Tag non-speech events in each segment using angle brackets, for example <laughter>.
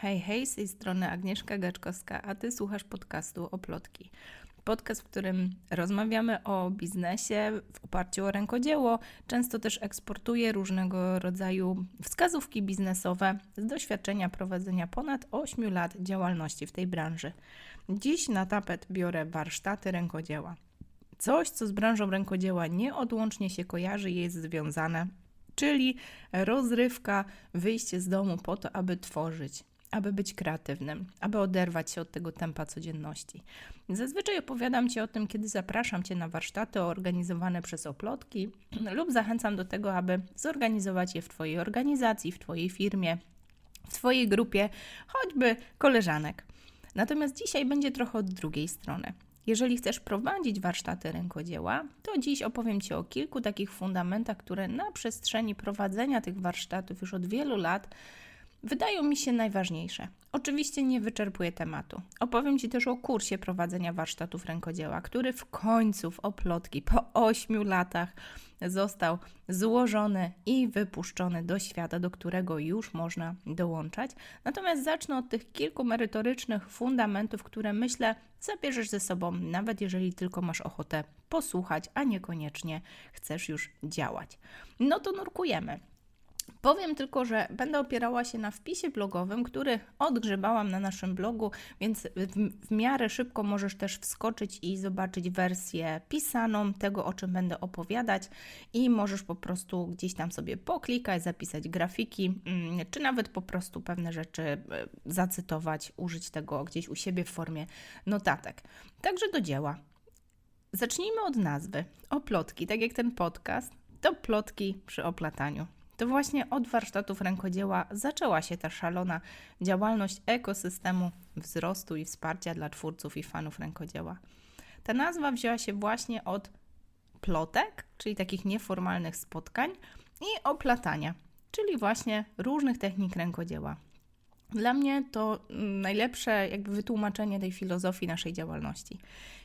Hej, hej, z tej strony Agnieszka Gaczkowska, a Ty słuchasz podcastu Oplotki. Podcast, w którym rozmawiamy o biznesie w oparciu o rękodzieło. Często też eksportuję różnego rodzaju wskazówki biznesowe z doświadczenia prowadzenia ponad 8 lat działalności w tej branży. Dziś na tapet biorę warsztaty rękodzieła. Coś, co z branżą rękodzieła nieodłącznie się kojarzy jest związane czyli rozrywka, wyjście z domu po to, aby tworzyć, aby być kreatywnym, aby oderwać się od tego tempa codzienności. Zazwyczaj opowiadam Ci o tym, kiedy zapraszam Cię na warsztaty organizowane przez oplotki <clears throat> lub zachęcam do tego, aby zorganizować je w Twojej organizacji, w Twojej firmie, w Twojej grupie, choćby koleżanek. Natomiast dzisiaj będzie trochę od drugiej strony. Jeżeli chcesz prowadzić warsztaty rękodzieła, to dziś opowiem Ci o kilku takich fundamentach, które na przestrzeni prowadzenia tych warsztatów już od wielu lat wydają mi się najważniejsze. Oczywiście nie wyczerpuję tematu. Opowiem Ci też o kursie prowadzenia warsztatów rękodzieła, który w końcu w oplotki po 8 latach został złożony i wypuszczony do świata, do którego już można dołączać. Natomiast zacznę od tych kilku merytorycznych fundamentów, które myślę zabierzesz ze sobą, nawet jeżeli tylko masz ochotę posłuchać, a niekoniecznie chcesz już działać. No to nurkujemy. Powiem tylko, że będę opierała się na wpisie blogowym, który odgrzebałam na naszym blogu, więc w, w, miarę szybko możesz też wskoczyć i zobaczyć wersję pisaną tego, o czym będę opowiadać, i możesz po prostu gdzieś tam sobie poklikać, zapisać grafiki, mm, czy nawet po prostu pewne rzeczy e, zacytować, użyć tego gdzieś u siebie w formie notatek. Także do dzieła. Zacznijmy od nazwy. Oplotki, tak jak ten podcast, to plotki przy oplataniu to właśnie od warsztatów rękodzieła zaczęła się ta szalona działalność ekosystemu wzrostu i wsparcia dla twórców i fanów rękodzieła. Ta nazwa wzięła się właśnie od plotek, czyli takich nieformalnych spotkań, i oplatania, czyli właśnie różnych technik rękodzieła. Dla mnie to najlepsze jakby wytłumaczenie tej filozofii naszej działalności.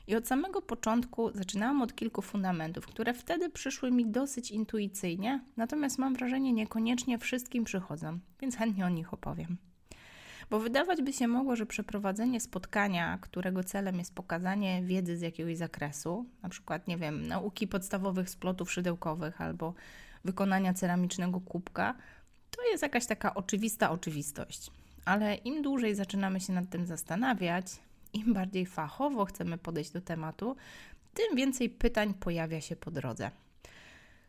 I od samego początku zaczynałam od kilku fundamentów, które wtedy przyszły mi dosyć intuicyjnie, natomiast mam wrażenie, niekoniecznie wszystkim przychodzą, więc chętnie o nich opowiem. Bo wydawać by się mogło, że przeprowadzenie spotkania, którego celem jest pokazanie wiedzy z jakiegoś zakresu, na przykład, nie wiem, nauki podstawowych splotów szydełkowych albo wykonania ceramicznego kubka, to jest jakaś taka oczywista oczywistość. Ale im dłużej zaczynamy się nad tym zastanawiać, im bardziej fachowo chcemy podejść do tematu, tym więcej pytań pojawia się po drodze.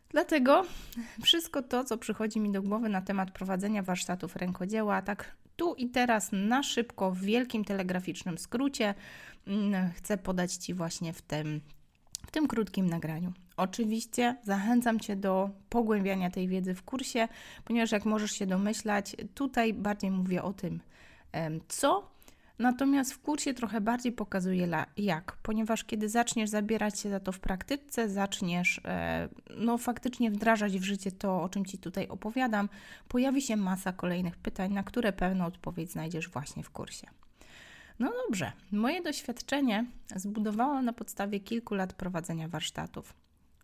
Dlatego wszystko to, co przychodzi mi do głowy na temat prowadzenia warsztatów rękodzieła, tak tu i teraz na szybko, w wielkim telegraficznym skrócie, mm, chcę podać Ci właśnie w tym, w tym krótkim nagraniu. Oczywiście zachęcam Cię do pogłębiania tej wiedzy w kursie, ponieważ jak możesz się domyślać, tutaj bardziej mówię o tym, co Natomiast w kursie trochę bardziej pokazuje jak, ponieważ kiedy zaczniesz zabierać się za to w praktyce, zaczniesz e, no, faktycznie wdrażać w życie to, o czym Ci tutaj opowiadam, pojawi się masa kolejnych pytań, na które pewną odpowiedź znajdziesz właśnie w kursie. No dobrze, moje doświadczenie zbudowałam na podstawie kilku lat prowadzenia warsztatów.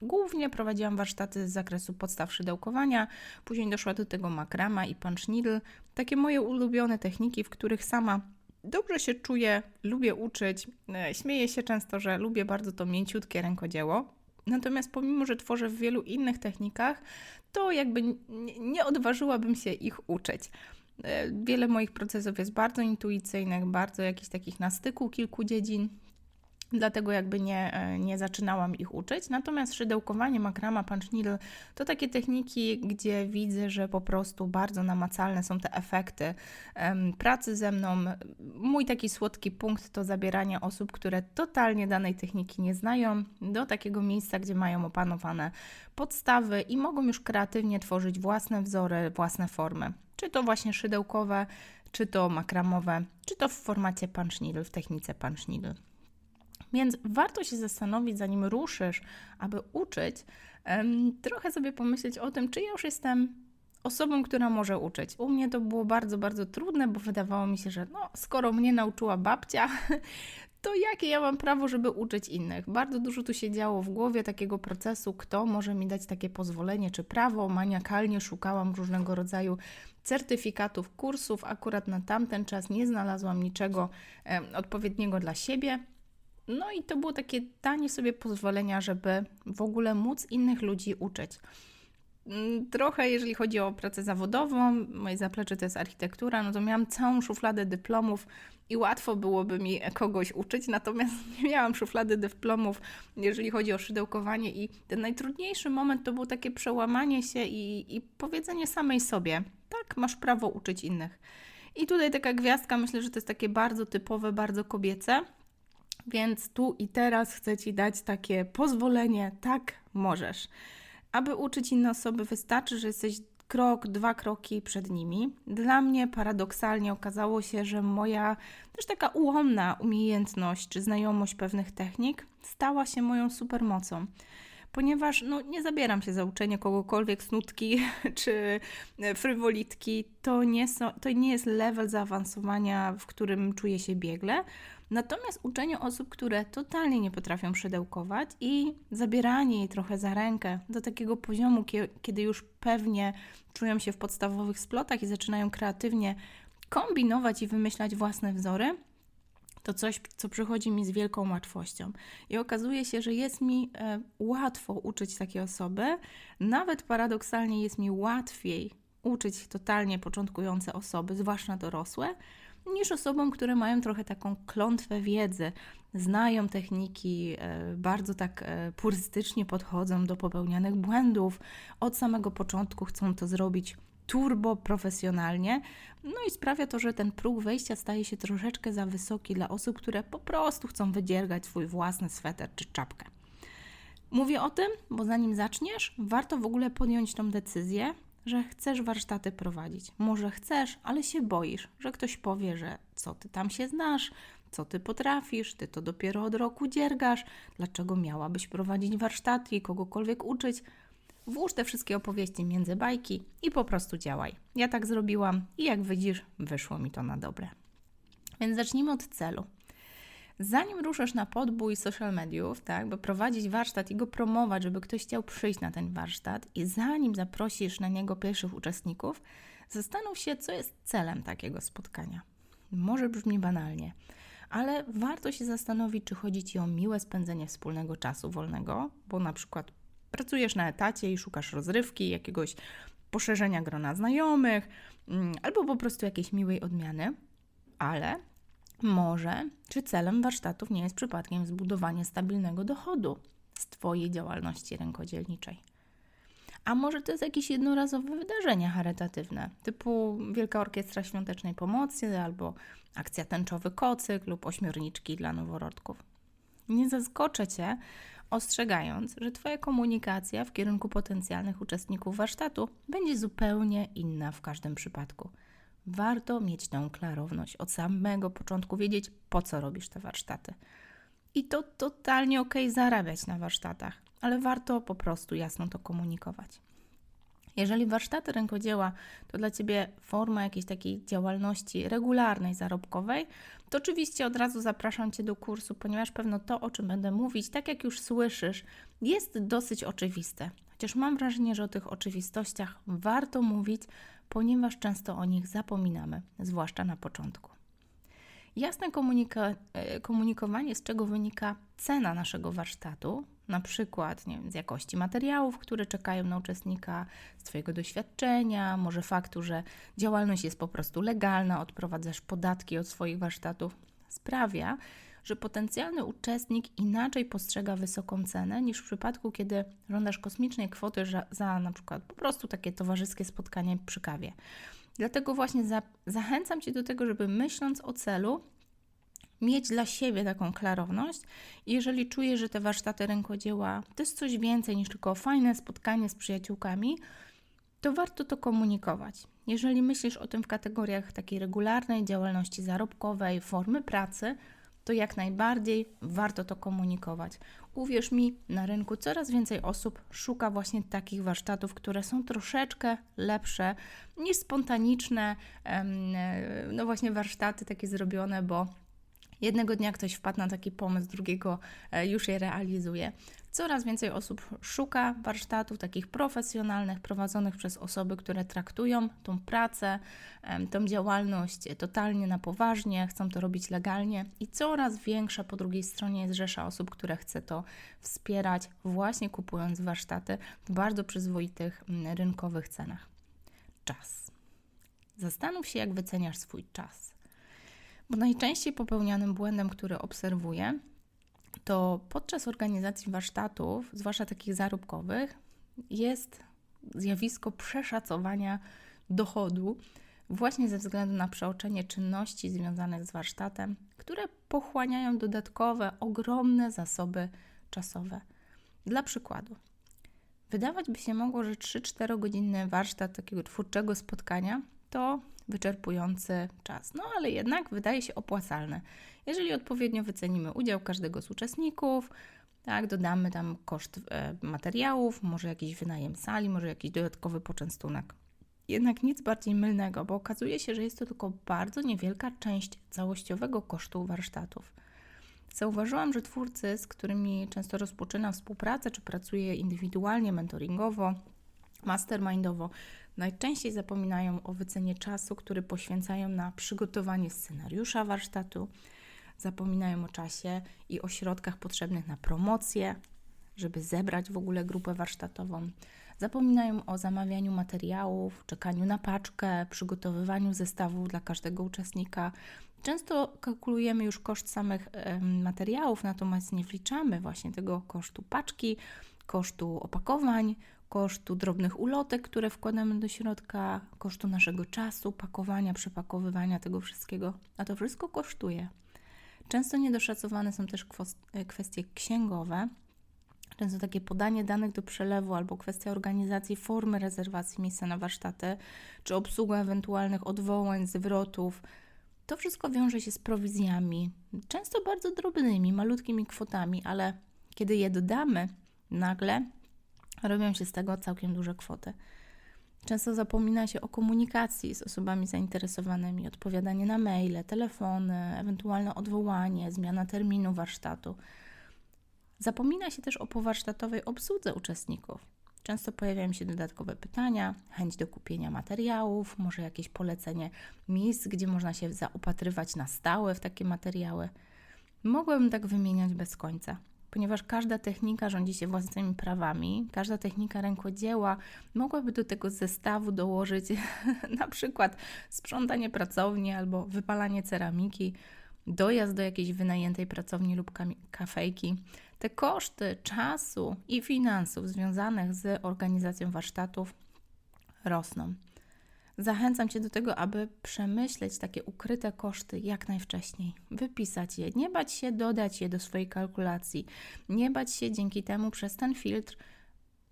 Głównie prowadziłam warsztaty z zakresu podstaw szydełkowania, później doszła do tego makrama i punch needle, takie moje ulubione techniki, w których sama dobrze się czuję, lubię uczyć. E, śmieję się często, że lubię bardzo to mięciutkie rękodzieło. Natomiast pomimo, że tworzę w wielu innych technikach, to jakby nie odważyłabym się ich uczyć. E, wiele moich procesów jest bardzo intuicyjnych, bardzo jakichś takich na styku kilku dziedzin dlatego jakby nie, e, nie zaczynałam ich uczyć. Natomiast szydełkowanie, makrama, punch needle to takie techniki, gdzie widzę, że po prostu bardzo namacalne są te efekty pracy ze mną. Mój taki słodki punkt to zabieranie osób, które totalnie danej techniki nie znają, do takiego miejsca, gdzie mają opanowane podstawy i mogą już kreatywnie tworzyć własne wzory, własne formy. Czy to właśnie szydełkowe, czy to makramowe, czy to w formacie punch needle, w technice punch needle. Więc warto się zastanowić, zanim ruszysz, aby uczyć, trochę sobie pomyśleć o tym, czy ja już jestem osobą, która może uczyć. U mnie to było bardzo, bardzo trudne, bo wydawało mi się, że no, skoro mnie nauczyła babcia, <laughs> to jakie ja mam prawo, żeby uczyć innych? Bardzo dużo tu się działo w głowie takiego procesu, kto może mi dać takie pozwolenie czy prawo. Maniakalnie szukałam różnego rodzaju certyfikatów, kursów. Akurat na tamten czas nie znalazłam niczego odpowiedniego dla siebie. No i to było takie danie sobie pozwolenia, żeby w ogóle móc innych ludzi uczyć. Mm, trochę, jeżeli chodzi o pracę zawodową, moje zaplecze to jest architektura, no to miałam całą szufladę dyplomów i łatwo byłoby mi kogoś uczyć, natomiast <laughs> nie miałam szuflady dyplomów, jeżeli chodzi o szydełkowanie i ten najtrudniejszy moment to było takie przełamanie się i, i powiedzenie samej sobie, tak, masz prawo uczyć innych. I tutaj taka gwiazdka, myślę, że to jest takie bardzo typowe, bardzo kobiece, więc tu i teraz chcę Ci dać takie pozwolenie, tak, możesz. Aby uczyć inne osoby, wystarczy, że jesteś krok, dwa kroki przed nimi. Dla mnie paradoksalnie okazało się, że moja też taka ułomna umiejętność czy znajomość pewnych technik stała się moją supermocą. Ponieważ no, nie zabieram się za uczenie kogokolwiek snutki <laughs> czy frywolitki, to nie, so, to nie jest level zaawansowania, w którym czuję się biegle. Natomiast uczenie osób, które totalnie nie potrafią szydełkować i zabieranie jej trochę za rękę do takiego poziomu, kiedy już pewnie czują się w podstawowych splotach i zaczynają kreatywnie kombinować i wymyślać własne wzory, to coś, co przychodzi mi z wielką łatwością. I okazuje się, że jest mi e, łatwo uczyć takie osoby, nawet paradoksalnie jest mi łatwiej uczyć totalnie początkujące osoby, zwłaszcza dorosłe, niż osobom, które mają trochę taką klątwę wiedzy, znają techniki, e, bardzo tak e, purystycznie podchodzą do popełnianych błędów, od samego początku chcą to zrobić turbo profesjonalnie, no i sprawia to, że ten próg wejścia staje się troszeczkę za wysoki dla osób, które po prostu chcą wydziergać swój własny sweter czy czapkę. Mówię o tym, bo zanim zaczniesz, warto w ogóle podjąć tą decyzję, że chcesz warsztaty prowadzić. Może chcesz, ale się boisz, że ktoś powie, że co ty tam się znasz, co ty potrafisz, ty to dopiero od roku dziergasz, dlaczego miałabyś prowadzić warsztaty i kogokolwiek uczyć. Włóż te wszystkie opowieści między bajki i po prostu działaj. Ja tak zrobiłam i jak widzisz, wyszło mi to na dobre. Więc zacznijmy od celu. Zanim ruszasz na podbój social mediów, tak, by prowadzić warsztat i go promować, żeby ktoś chciał przyjść na ten warsztat, i zanim zaprosisz na niego pierwszych uczestników, zastanów się, co jest celem takiego spotkania. Może brzmi banalnie, ale warto się zastanowić, czy chodzi Ci o miłe spędzenie wspólnego czasu wolnego, bo na przykład pracujesz na etacie i szukasz rozrywki, jakiegoś poszerzenia grona znajomych, mm, albo po prostu jakiejś miłej odmiany, ale może, czy celem warsztatów nie jest przypadkiem zbudowanie stabilnego dochodu z Twojej działalności rękodzielniczej? A może to jest jakieś jednorazowe wydarzenie charytatywne, typu Wielka Orkiestra Świątecznej Pomocy albo akcja tęczowy kocyk lub ośmiorniczki dla noworodków. Nie zaskoczę Cię, ostrzegając, że Twoja komunikacja w kierunku potencjalnych uczestników warsztatu będzie zupełnie inna w każdym przypadku – warto mieć tą klarowność od samego początku, wiedzieć po co robisz te warsztaty. I to totalnie ok zarabiać na warsztatach, ale warto po prostu jasno to komunikować. Jeżeli warsztaty rękodzieła to dla Ciebie forma jakiejś takiej działalności regularnej, zarobkowej, to oczywiście od razu zapraszam Cię do kursu, ponieważ pewno to, o czym będę mówić, tak jak już słyszysz, jest dosyć oczywiste. Chociaż mam wrażenie, że o tych oczywistościach warto mówić, ponieważ często o nich zapominamy, zwłaszcza na początku. Jasne komunika- e, komunikowanie, z czego wynika cena naszego warsztatu, na przykład nie wiem, z jakości materiałów, które czekają na uczestnika, z Twojego doświadczenia, może faktu, że działalność jest po prostu legalna, odprowadzasz podatki od swoich warsztatów, sprawia, że potencjalny uczestnik inaczej postrzega wysoką cenę niż w przypadku, kiedy żądasz kosmicznej kwoty za, za na przykład po prostu takie towarzyskie spotkanie przy kawie. Dlatego właśnie za, zachęcam Cię do tego, żeby myśląc o celu, mieć dla siebie taką klarowność. Jeżeli czujesz, że te warsztaty rękodzieła to jest coś więcej niż tylko fajne spotkanie z przyjaciółkami, to warto to komunikować. Jeżeli myślisz o tym w kategoriach takiej regularnej działalności zarobkowej, formy pracy, to jak najbardziej warto to komunikować. Uwierz mi, na rynku coraz więcej osób szuka właśnie takich warsztatów, które są troszeczkę lepsze niż spontaniczne, no właśnie warsztaty takie zrobione, bo Jednego dnia ktoś wpadł na taki pomysł, drugiego e, już je realizuje. Coraz więcej osób szuka warsztatów takich profesjonalnych, prowadzonych przez osoby, które traktują tą pracę, tą działalność totalnie na poważnie, chcą to robić legalnie i coraz większa po drugiej stronie jest rzesza osób, które chce to wspierać, właśnie kupując warsztaty w bardzo przyzwoitych rynkowych cenach. Czas. Zastanów się, jak wyceniasz swój czas. Bo najczęściej popełnianym błędem, który obserwuję, to podczas organizacji warsztatów, zwłaszcza takich zarobkowych, jest zjawisko przeszacowania dochodu właśnie ze względu na przeoczenie czynności związanych z warsztatem, które pochłaniają dodatkowe, ogromne zasoby czasowe. Dla przykładu, wydawać by się mogło, że 3-4 godzinny warsztat takiego twórczego spotkania to wyczerpujący czas. No ale jednak wydaje się opłacalne. Jeżeli odpowiednio wycenimy udział każdego z uczestników, tak, dodamy tam koszt e, materiałów, może jakiś wynajem sali, może jakiś dodatkowy poczęstunek. Jednak nic bardziej mylnego, bo okazuje się, że jest to tylko bardzo niewielka część całościowego kosztu warsztatów. Zauważyłam, że twórcy, z którymi często rozpoczynam współpracę, czy pracuję indywidualnie, mentoringowo, mastermindowo, najczęściej zapominają o wycenie czasu, który poświęcają na przygotowanie scenariusza warsztatu, zapominają o czasie i o środkach potrzebnych na promocję, żeby zebrać w ogóle grupę warsztatową. Zapominają o zamawianiu materiałów, czekaniu na paczkę, przygotowywaniu zestawów dla każdego uczestnika. Często kalkulujemy już koszt samych materiałów, natomiast nie wliczamy właśnie tego kosztu paczki, kosztu opakowań, kosztu drobnych ulotek, które wkładamy do środka, kosztu naszego czasu, pakowania, przepakowywania tego wszystkiego. A to wszystko kosztuje. Często niedoszacowane są też e, kwestie księgowe, często takie podanie danych do przelewu albo kwestia organizacji formy rezerwacji miejsca na warsztaty, czy obsługa ewentualnych odwołań, zwrotów. To wszystko wiąże się z prowizjami, często bardzo drobnymi, malutkimi kwotami, ale kiedy je dodamy, nagle robią się z tego całkiem duże kwoty. Często zapomina się o komunikacji z osobami zainteresowanymi, odpowiadanie na maile, telefony, ewentualne odwołanie, zmiana terminu warsztatu. Zapomina się też o powarsztatowej obsłudze uczestników. Często pojawiają się dodatkowe pytania, chęć do kupienia materiałów, może jakieś polecenie miejsc, gdzie można się zaopatrywać na stałe w takie materiały. Mogłabym tak wymieniać bez końca ponieważ każda technika rządzi się własnymi prawami, każda technika rękodzieła mogłaby do tego zestawu dołożyć <laughs> na przykład sprzątanie pracowni albo wypalanie ceramiki, dojazd do jakiejś wynajętej pracowni lub kafejki. Te koszty czasu i finansów związanych z organizacją warsztatów rosną. Zachęcam Cię do tego, aby przemyśleć takie ukryte koszty jak najwcześniej, wypisać je, nie bać się dodać je do swojej kalkulacji, nie bać się dzięki temu przez ten filtr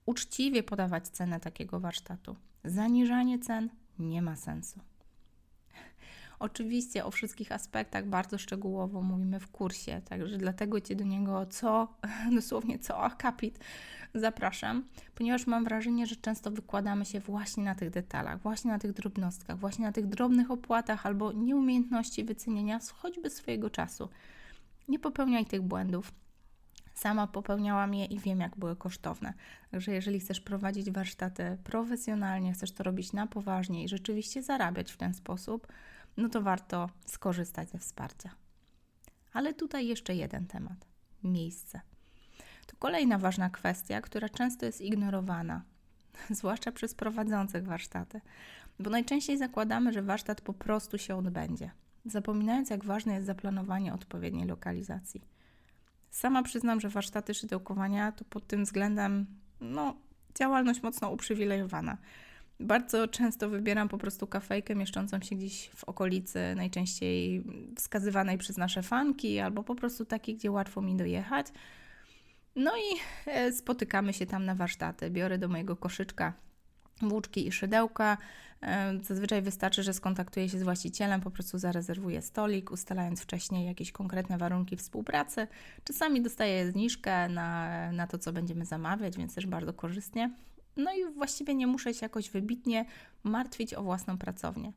uczciwie podawać cenę takiego warsztatu. Zaniżanie cen nie ma sensu. Oczywiście o wszystkich aspektach bardzo szczegółowo mówimy w kursie, także dlatego Cię do niego co, <laughs> dosłownie co akapit zapraszam, ponieważ mam wrażenie, że często wykładamy się właśnie na tych detalach, właśnie na tych drobnostkach, właśnie na tych drobnych opłatach albo nieumiejętności wycenienia choćby swojego czasu. Nie popełniaj tych błędów. Sama popełniałam je i wiem, jak były kosztowne. Także jeżeli chcesz prowadzić warsztaty profesjonalnie, chcesz to robić na poważnie i rzeczywiście zarabiać w ten sposób, no to warto skorzystać ze wsparcia. Ale tutaj jeszcze jeden temat: miejsce. To kolejna ważna kwestia, która często jest ignorowana, <laughs> zwłaszcza przez prowadzących warsztaty, bo najczęściej zakładamy, że warsztat po prostu się odbędzie, zapominając, jak ważne jest zaplanowanie odpowiedniej lokalizacji. Sama przyznam, że warsztaty szydełkowania to pod tym względem no, działalność mocno uprzywilejowana. Bardzo często wybieram po prostu kafejkę mieszczącą się gdzieś w okolicy, najczęściej wskazywanej przez nasze fanki, albo po prostu takiej, gdzie łatwo mi dojechać. No i e, spotykamy się tam na warsztaty. Biorę do mojego koszyczka włóczki i szydełka. E, zazwyczaj wystarczy, że skontaktuję się z właścicielem, po prostu zarezerwuję stolik, ustalając wcześniej jakieś konkretne warunki współpracy. Czasami dostaję zniżkę na, na to, co będziemy zamawiać, więc też bardzo korzystnie. No i właściwie nie muszę się jakoś wybitnie martwić o własną pracownię.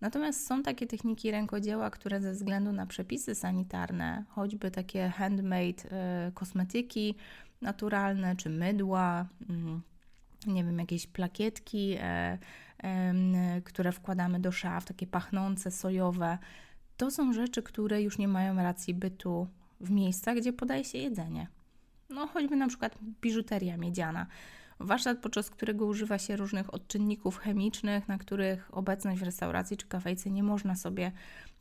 Natomiast są takie techniki rękodzieła, które ze względu na przepisy sanitarne, choćby takie handmade y, kosmetyki naturalne czy mydła, y, nie wiem, jakieś plakietki, y, które wkładamy do szaf, takie pachnące, sojowe, to są rzeczy, które już nie mają racji bytu w miejscach, gdzie podaje się jedzenie. No, choćby na przykład biżuteria miedziana. Warsztat, podczas którego używa się różnych odczynników chemicznych, na których obecność w restauracji czy kafejce nie można sobie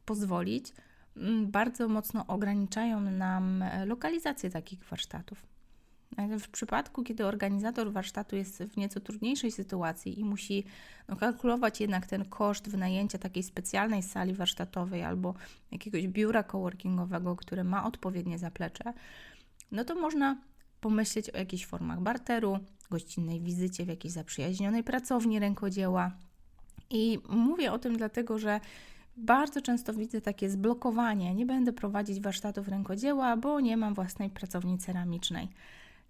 pozwolić, mm, bardzo mocno ograniczają nam lokalizację takich warsztatów. W przypadku, kiedy organizator warsztatu jest w nieco trudniejszej sytuacji i musi no, kalkulować jednak ten koszt wynajęcia takiej specjalnej sali warsztatowej albo jakiegoś biura coworkingowego, które ma odpowiednie zaplecze, no to można pomyśleć o jakichś formach barteru, gościnnej wizycie w jakiejś zaprzyjaźnionej pracowni rękodzieła. I mówię o tym dlatego, że bardzo często widzę takie zblokowanie. Nie będę prowadzić warsztatów rękodzieła, bo nie mam własnej pracowni ceramicznej.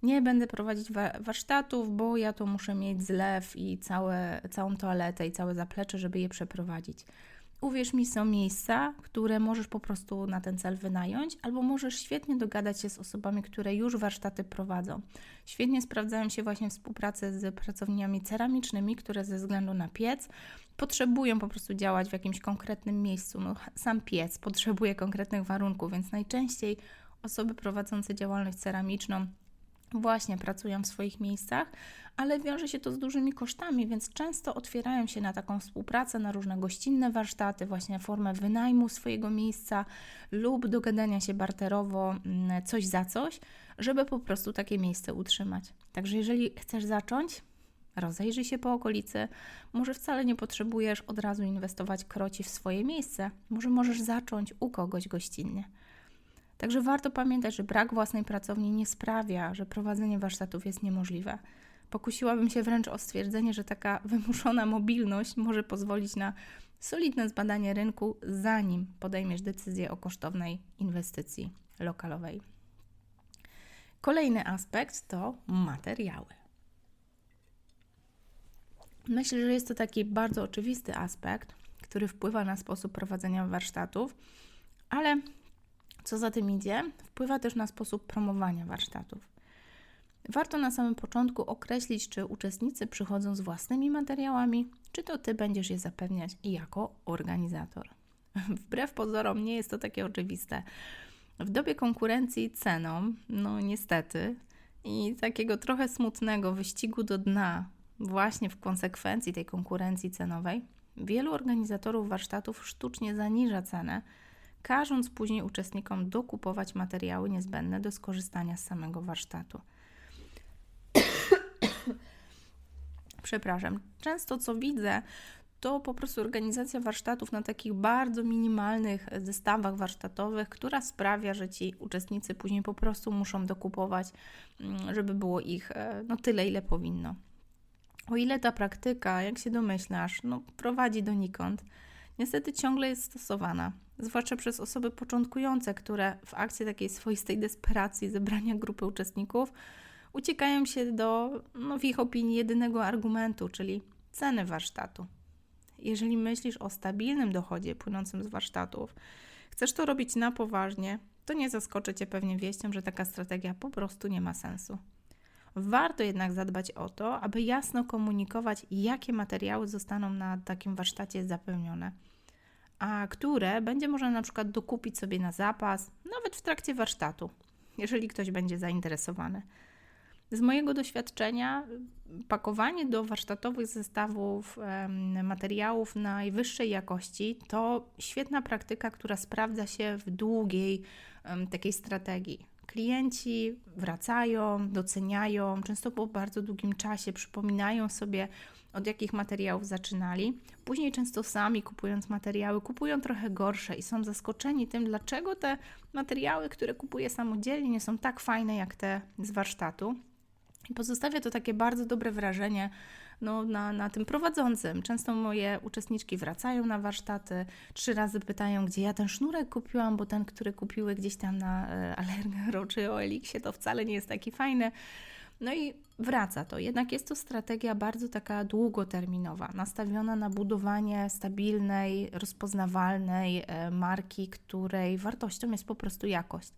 Nie będę prowadzić wa warsztatów, bo ja to muszę mieć zlew i całe, całą toaletę i całe zaplecze, żeby je przeprowadzić. Uwierz mi, są miejsca, które możesz po prostu na ten cel wynająć, albo możesz świetnie dogadać się z osobami, które już warsztaty prowadzą. Świetnie sprawdzają się właśnie współpracę z pracowniami ceramicznymi, które ze względu na piec potrzebują po prostu działać w jakimś konkretnym miejscu. No, sam piec potrzebuje konkretnych warunków, więc najczęściej osoby prowadzące działalność ceramiczną właśnie pracują w swoich miejscach, ale wiąże się to z dużymi kosztami, więc często otwierają się na taką współpracę, na różne gościnne warsztaty, właśnie formę wynajmu swojego miejsca lub dogadania się barterowo mm, coś za coś, żeby po prostu takie miejsce utrzymać. Także jeżeli chcesz zacząć, rozejrzyj się po okolicy. Może wcale nie potrzebujesz od razu inwestować kroci w swoje miejsce. Może możesz zacząć u kogoś gościnnie. Także warto pamiętać, że brak własnej pracowni nie sprawia, że prowadzenie warsztatów jest niemożliwe. Pokusiłabym się wręcz o stwierdzenie, że taka <laughs> wymuszona mobilność może pozwolić na solidne zbadanie rynku, zanim podejmiesz decyzję o kosztownej inwestycji lokalowej. Kolejny aspekt to materiały. Myślę, że jest to taki bardzo oczywisty aspekt, który wpływa na sposób prowadzenia warsztatów, ale co za tym idzie, wpływa też na sposób promowania warsztatów. Warto na samym początku określić, czy uczestnicy przychodzą z własnymi materiałami, czy to ty będziesz je zapewniać jako organizator. <laughs> Wbrew pozorom nie jest to takie oczywiste. W dobie konkurencji ceną, no niestety, i takiego trochę smutnego wyścigu do dna, właśnie w konsekwencji tej konkurencji cenowej, wielu organizatorów warsztatów sztucznie zaniża cenę każąc później uczestnikom dokupować materiały niezbędne do skorzystania z samego warsztatu. <coughs> Przepraszam. Często co widzę, to po prostu organizacja warsztatów na takich bardzo minimalnych zestawach warsztatowych, która sprawia, że ci uczestnicy później po prostu muszą dokupować, mm, żeby było ich e, no, tyle, ile powinno. O ile ta praktyka, jak się domyślasz, no, prowadzi donikąd, niestety ciągle jest stosowana zwłaszcza przez osoby początkujące, które w akcji takiej swoistej desperacji zebrania grupy uczestników uciekają się do, no w ich opinii, jedynego argumentu, czyli ceny warsztatu. Jeżeli myślisz o stabilnym dochodzie płynącym z warsztatów, chcesz to robić na poważnie, to nie zaskoczy Cię pewnie wieścią, że taka strategia po prostu nie ma sensu. Warto jednak zadbać o to, aby jasno komunikować, jakie materiały zostaną na takim warsztacie zapełnione a które będzie można na przykład dokupić sobie na zapas, nawet w trakcie warsztatu, jeżeli ktoś będzie zainteresowany. Z mojego doświadczenia, pakowanie do warsztatowych zestawów materiałów najwyższej jakości to świetna praktyka, która sprawdza się w długiej takiej strategii. Klienci wracają, doceniają, często po bardzo długim czasie przypominają sobie od jakich materiałów zaczynali. Później często sami kupując materiały, kupują trochę gorsze i są zaskoczeni tym, dlaczego te materiały, które kupuję samodzielnie, nie są tak fajne jak te z warsztatu. I pozostawia to takie bardzo dobre wrażenie no, na, na tym prowadzącym. Często moje uczestniczki wracają na warsztaty, trzy razy pytają, gdzie ja ten sznurek kupiłam, bo ten, który kupiły gdzieś tam na e, Allegro czy OLX-ie, to wcale nie jest taki fajny. No i wraca to. Jednak jest to strategia bardzo taka długoterminowa, nastawiona na budowanie stabilnej, rozpoznawalnej e, marki, której wartością jest po prostu jakość.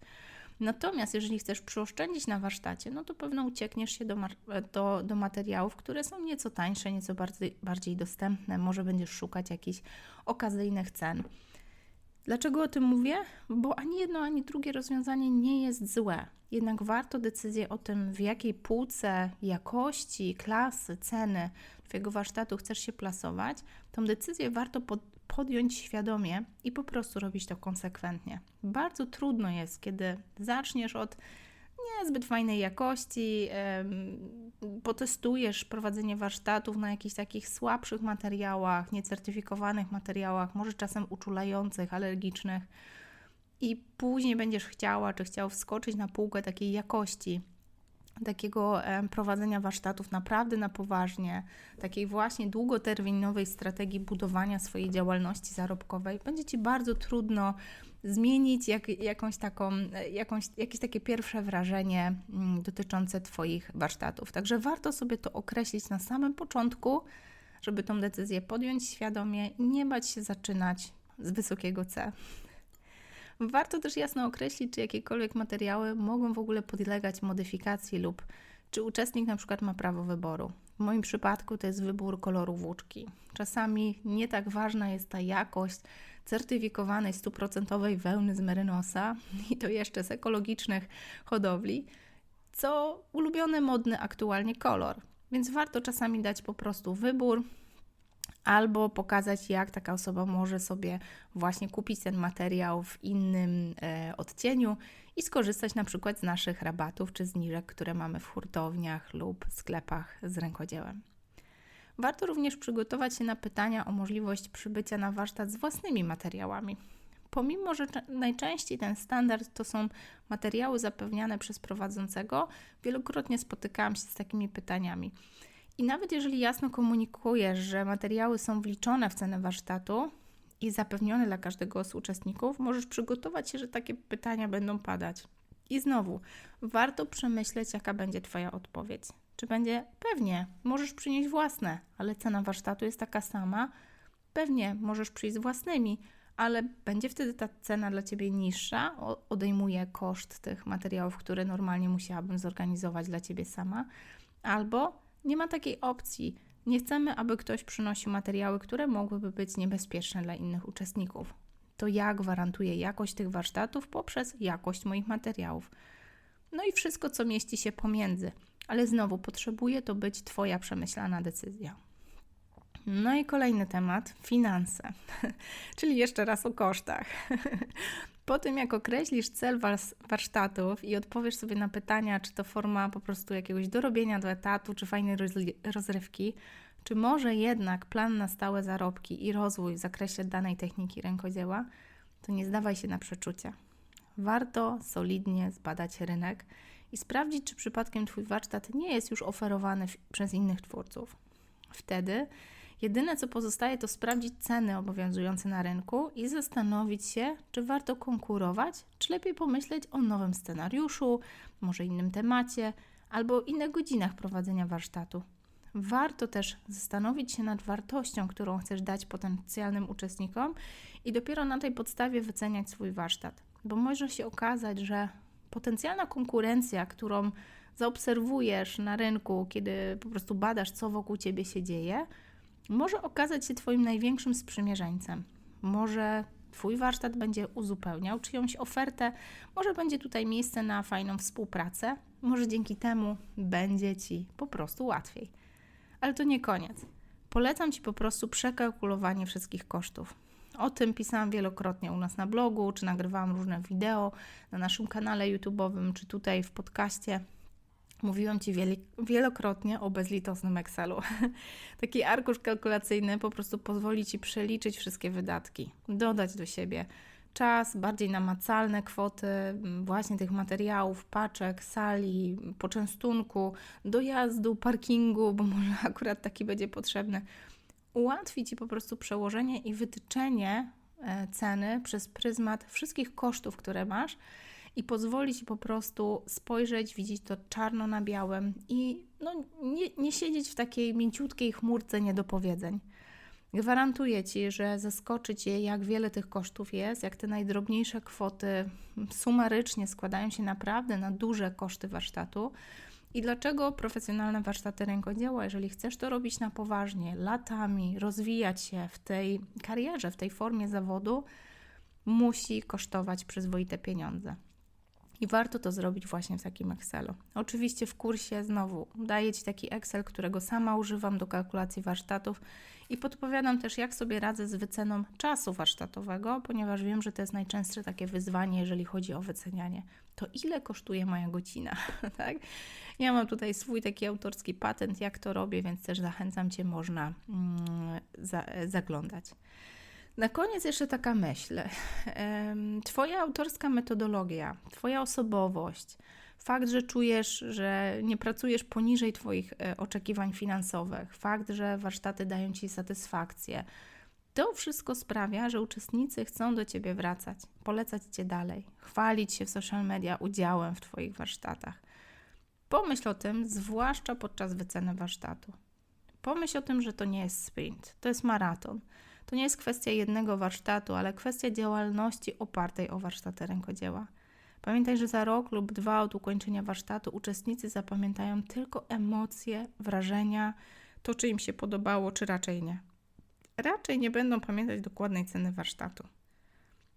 Natomiast jeżeli chcesz przyoszczędzić na warsztacie, no to pewno uciekniesz się do, do, do materiałów, które są nieco tańsze, nieco bardziej, bardziej dostępne. Może będziesz szukać jakichś okazyjnych cen. Dlaczego o tym mówię? Bo ani jedno, ani drugie rozwiązanie nie jest złe. Jednak warto decyzję o tym, w jakiej półce jakości, klasy, ceny Twojego warsztatu chcesz się plasować, tą decyzję warto pod, podjąć świadomie i po prostu robić to konsekwentnie. Bardzo trudno jest, kiedy zaczniesz od niezbyt fajnej jakości, potestujesz prowadzenie warsztatów na jakichś takich słabszych materiałach, niecertyfikowanych materiałach, może czasem uczulających, alergicznych, i później będziesz chciała czy chciał wskoczyć na półkę takiej jakości takiego prowadzenia warsztatów naprawdę na poważnie, takiej właśnie długoterminowej strategii budowania swojej działalności zarobkowej, będzie Ci bardzo trudno zmienić jak, jakąś taką, jakąś, jakieś takie pierwsze wrażenie mm, dotyczące Twoich warsztatów. Także warto sobie to określić na samym początku, żeby tą decyzję podjąć świadomie i nie bać się zaczynać z wysokiego C. Warto też jasno określić, czy jakiekolwiek materiały mogą w ogóle podlegać modyfikacji lub czy uczestnik na przykład ma prawo wyboru. W moim przypadku to jest wybór koloru włóczki. Czasami nie tak ważna jest ta jakość certyfikowanej stuprocentowej wełny z merynosa i to jeszcze z ekologicznych hodowli, co ulubiony modny aktualnie kolor. Więc warto czasami dać po prostu wybór, albo pokazać, jak taka osoba może sobie właśnie kupić ten materiał w innym e, odcieniu i skorzystać na przykład z naszych rabatów czy zniżek, które mamy w hurtowniach lub sklepach z rękodziełem. Warto również przygotować się na pytania o możliwość przybycia na warsztat z własnymi materiałami. Pomimo, że najczęściej ten standard to są materiały zapewniane przez prowadzącego, wielokrotnie spotykałam się z takimi pytaniami. I nawet jeżeli jasno komunikujesz, że materiały są wliczone w cenę warsztatu i zapewnione dla każdego z uczestników, możesz przygotować się, że takie pytania będą padać. I znowu, warto przemyśleć, jaka będzie Twoja odpowiedź. Czy będzie pewnie, możesz przynieść własne, ale cena warsztatu jest taka sama. Pewnie możesz przyjść z własnymi, ale będzie wtedy ta cena dla Ciebie niższa, odejmuje koszt tych materiałów, które normalnie musiałabym zorganizować dla Ciebie sama, albo nie ma takiej opcji. Nie chcemy, aby ktoś przynosił materiały, które mogłyby być niebezpieczne dla innych uczestników. To ja gwarantuję jakość tych warsztatów poprzez jakość moich materiałów. No i wszystko, co mieści się pomiędzy, ale znowu potrzebuje to być Twoja przemyślana decyzja. No i kolejny temat finanse, <laughs> czyli jeszcze raz o kosztach. <laughs> Po tym, jak określisz cel warsztatów i odpowiesz sobie na pytania, czy to forma po prostu jakiegoś dorobienia do etatu, czy fajnej rozrywki, czy może jednak plan na stałe zarobki i rozwój w zakresie danej techniki rękodzieła, to nie zdawaj się na przeczucia. Warto solidnie zbadać rynek i sprawdzić, czy przypadkiem Twój warsztat nie jest już oferowany przez innych twórców. Wtedy Jedyne co pozostaje to sprawdzić ceny obowiązujące na rynku i zastanowić się, czy warto konkurować, czy lepiej pomyśleć o nowym scenariuszu, może innym temacie albo innych godzinach prowadzenia warsztatu. Warto też zastanowić się nad wartością, którą chcesz dać potencjalnym uczestnikom i dopiero na tej podstawie wyceniać swój warsztat, bo może się okazać, że potencjalna konkurencja, którą zaobserwujesz na rynku, kiedy po prostu badasz, co wokół ciebie się dzieje, może okazać się Twoim największym sprzymierzeńcem. Może Twój warsztat będzie uzupełniał czyjąś ofertę, może będzie tutaj miejsce na fajną współpracę, może dzięki temu będzie Ci po prostu łatwiej. Ale to nie koniec. Polecam Ci po prostu przekalkulowanie wszystkich kosztów. O tym pisałam wielokrotnie u nas na blogu, czy nagrywałam różne wideo na naszym kanale YouTube'owym, czy tutaj w podcaście. Mówiłam Ci wielokrotnie o bezlitosnym Excelu. <laughs> Taki arkusz kalkulacyjny po prostu pozwoli Ci przeliczyć wszystkie wydatki, dodać do siebie czas, bardziej namacalne kwoty właśnie tych materiałów, paczek, sali, poczęstunku, dojazdu, parkingu, bo może <laughs> akurat taki będzie potrzebny. Ułatwi Ci po prostu przełożenie i wytyczenie e, ceny przez pryzmat wszystkich kosztów, które masz i pozwoli Ci po prostu spojrzeć, widzieć to czarno na białym i no, nie, nie siedzieć w takiej mięciutkiej chmurce niedopowiedzeń. Gwarantuję Ci, że zaskoczy Cię, jak wiele tych kosztów jest, jak te najdrobniejsze kwoty sumarycznie składają się naprawdę na duże koszty warsztatu. I dlaczego profesjonalne warsztaty rękodzieła, jeżeli chcesz to robić na poważnie, latami, rozwijać się w tej karierze, w tej formie zawodu, musi kosztować przyzwoite pieniądze. I warto to zrobić właśnie w takim Excelu. Oczywiście w kursie znowu daję Ci taki Excel, którego sama używam do kalkulacji warsztatów i podpowiadam też, jak sobie radzę z wyceną czasu warsztatowego, ponieważ wiem, że to jest najczęstsze takie wyzwanie, jeżeli chodzi o wycenianie. To ile kosztuje moja godzina, <laughs> tak? Ja mam tutaj swój taki autorski patent, jak to robię, więc też zachęcam Cię, można mm, za, zaglądać. Na koniec jeszcze taka myśl. Twoja autorska metodologia, Twoja osobowość, fakt, że czujesz, że nie pracujesz poniżej Twoich e, oczekiwań finansowych, fakt, że warsztaty dają Ci satysfakcję, to wszystko sprawia, że uczestnicy chcą do Ciebie wracać, polecać Cię dalej, chwalić się w social media udziałem w Twoich warsztatach. Pomyśl o tym, zwłaszcza podczas wyceny warsztatu. Pomyśl o tym, że to nie jest sprint, to jest maraton. To nie jest kwestia jednego warsztatu, ale kwestia działalności opartej o warsztaty rękodzieła. Pamiętaj, że za rok lub dwa od ukończenia warsztatu uczestnicy zapamiętają tylko emocje, wrażenia, to czy im się podobało, czy raczej nie. Raczej nie będą pamiętać dokładnej ceny warsztatu.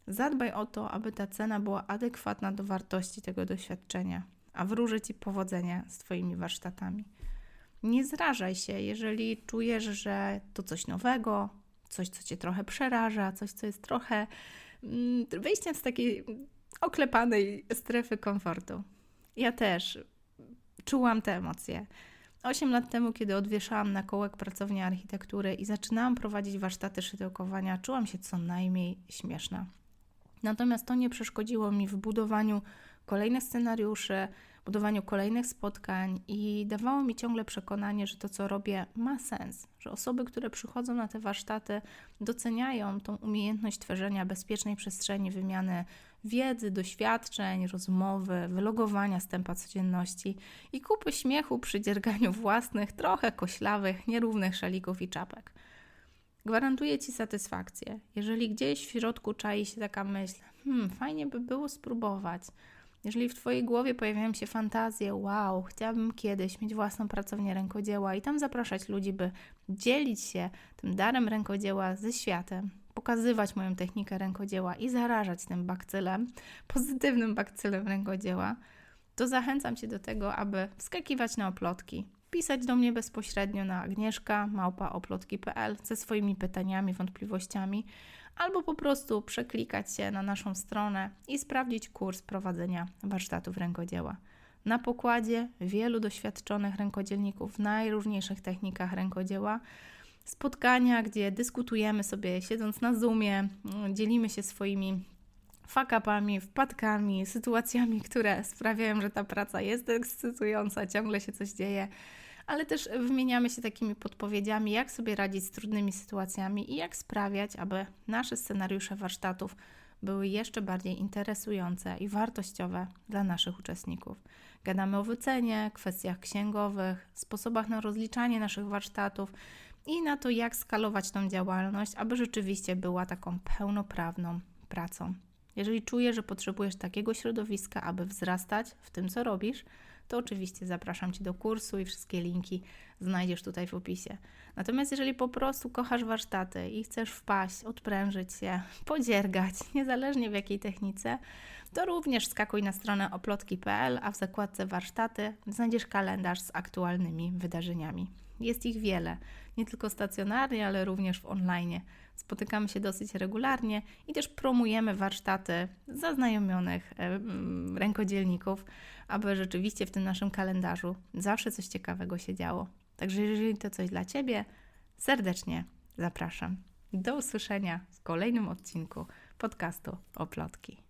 Zadbaj o to, aby ta cena była adekwatna do wartości tego doświadczenia, a wróży Ci powodzenia z Twoimi warsztatami. Nie zrażaj się, jeżeli czujesz, że to coś nowego, coś, co cię trochę przeraża, coś, co jest trochę mm, wyjściem z takiej oklepanej strefy komfortu. Ja też czułam te emocje. Osiem lat temu, kiedy odwieszałam na kołek pracownię architektury i zaczynałam prowadzić warsztaty szydełkowania, czułam się co najmniej śmieszna. Natomiast to nie przeszkodziło mi w budowaniu kolejnych scenariuszy, budowaniu kolejnych spotkań i dawało mi ciągle przekonanie, że to, co robię, ma sens, że osoby, które przychodzą na te warsztaty, doceniają tą umiejętność tworzenia bezpiecznej przestrzeni wymiany wiedzy, doświadczeń, rozmowy, wylogowania z tempa codzienności i kupy śmiechu przy dzierganiu własnych, trochę koślawych, nierównych szalików i czapek. Gwarantuję Ci satysfakcję. Jeżeli gdzieś w środku czai się taka myśl, hmm, fajnie by było spróbować, jeżeli w Twojej głowie pojawiają się fantazje, wow, chciałabym kiedyś mieć własną pracownię rękodzieła i tam zapraszać ludzi, by dzielić się tym darem rękodzieła ze światem, pokazywać moją technikę rękodzieła i zarażać tym bakcylem, pozytywnym bakcylem rękodzieła, to zachęcam Cię do tego, aby wskakiwać na oplotki, pisać do mnie bezpośrednio na agnieszka małpaoplotki.pl ze swoimi pytaniami, wątpliwościami, albo po prostu przeklikać się na naszą stronę i sprawdzić kurs prowadzenia warsztatów rękodzieła. Na pokładzie wielu doświadczonych rękodzielników w najróżniejszych technikach rękodzieła. Spotkania, gdzie dyskutujemy sobie, siedząc na Zoomie, dzielimy się swoimi fakapami, wpadkami, sytuacjami, które sprawiają, że ta praca jest ekscytująca, ciągle się coś dzieje ale też wymieniamy się takimi podpowiedziami, jak sobie radzić z trudnymi sytuacjami i jak sprawiać, aby nasze scenariusze warsztatów były jeszcze bardziej interesujące i wartościowe dla naszych uczestników. Gadamy o wycenie, kwestiach księgowych, sposobach na rozliczanie naszych warsztatów i na to, jak skalować tą działalność, aby rzeczywiście była taką pełnoprawną pracą. Jeżeli czujesz, że potrzebujesz takiego środowiska, aby wzrastać w tym, co robisz, to oczywiście zapraszam Cię do kursu i wszystkie linki znajdziesz tutaj w opisie. Natomiast jeżeli po prostu kochasz warsztaty i chcesz wpaść, odprężyć się, <laughs> podziergać, niezależnie w jakiej technice, to również skakuj na stronę oplotki.pl, a w zakładce warsztaty znajdziesz kalendarz z aktualnymi wydarzeniami. Jest ich wiele, nie tylko stacjonarnie, ale również w online. Spotykamy się dosyć regularnie i też promujemy warsztaty zaznajomionych e, rękodzielników, aby rzeczywiście w tym naszym kalendarzu zawsze coś ciekawego się działo. Także jeżeli to coś dla Ciebie, serdecznie zapraszam. Do usłyszenia w kolejnym odcinku podcastu Oplotki.